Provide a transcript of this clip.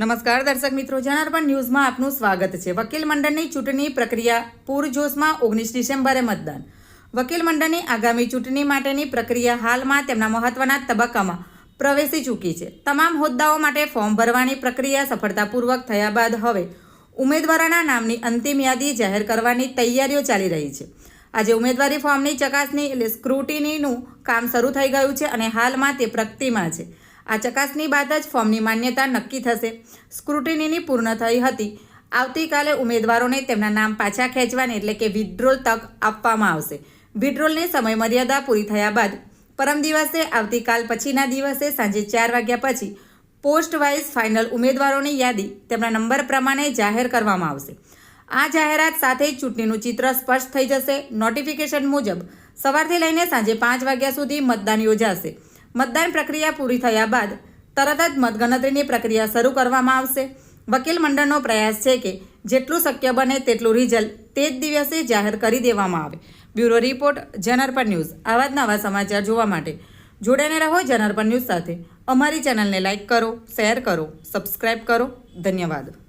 નમસ્કાર દર્શક મિત્રો, જનાર્પણ ન્યૂઝમાં આપનું સ્વાગત છે. વકીલ મંડળની ચૂંટણી પ્રક્રિયા પૂરજોશમાં ઓગણીસ ડિસેમ્બરે મતદાન. વકીલ મંડળની આગામી ચૂંટણી માટેની પ્રક્રિયા હાલમાં તેમના મહત્વના તબક્કામાં પ્રવેશી ચૂકી છે. તમામ હોદ્દાઓ માટે ફોર્મ ભરવાની પ્રક્રિયા સફળતાપૂર્વક થયા બાદ હવે ઉમેદવારોના નામની અંતિમ યાદી જાહેર કરવાની તૈયારીઓ ચાલી રહી છે. આજે ઉમેદવારી ફોર્મની ચકાસણી એટલે સ્ક્રુટિનીનું કામ શરૂ થઈ ગયું છે અને હાલમાં તે પ્રગતિમાં છે. આ ચકાસણી બાદ જ ફોર્મની માન્યતા નક્કી થશે. સ્ક્રુટિનીની પૂર્ણ થઈ હતી. આવતીકાલે ઉમેદવારોને તેમના નામ પાછા ખેંચવાની એટલે કે વિથડ્રોલ તક આપવામાં આવશે. વિડ્રોલની સમયમર્યાદા પૂરી થયા બાદ પરમ દિવસે આવતીકાલ પછીના દિવસે સાંજે ચાર વાગ્યા પછી પોસ્ટ વાઇઝ ફાઇનલ ઉમેદવારોની યાદી તેમના નંબર પ્રમાણે જાહેર કરવામાં આવશે. આ જાહેરાત સાથે ચૂંટણીનું ચિત્ર સ્પષ્ટ થઈ જશે. નોટિફિકેશન મુજબ સવારથી લઈને સાંજે પાંચ વાગ્યા સુધી મતદાન યોજાશે. મતદાન પ્રક્રિયા પૂરી થયા બાદ તરત જ મતગણતરીની પ્રક્રિયા શરૂ કરવામાં આવશે. વકીલ મંડળનો પ્રયાસ છે કે જેટલું શક્ય બને તેટલું રિઝલ્ટ તે જ દિવસે જાહેર કરી દેવામાં આવે. બ્યુરો રિપોર્ટ જનરપર ન્યૂઝ. આવા જ નવા સમાચાર જોવા માટે જોડાઈને રહો જનરપર ન્યૂઝ સાથે. અમારી ચેનલને લાઇક કરો, શેર કરો, સબસ્ક્રાઇબ કરો. ધન્યવાદ.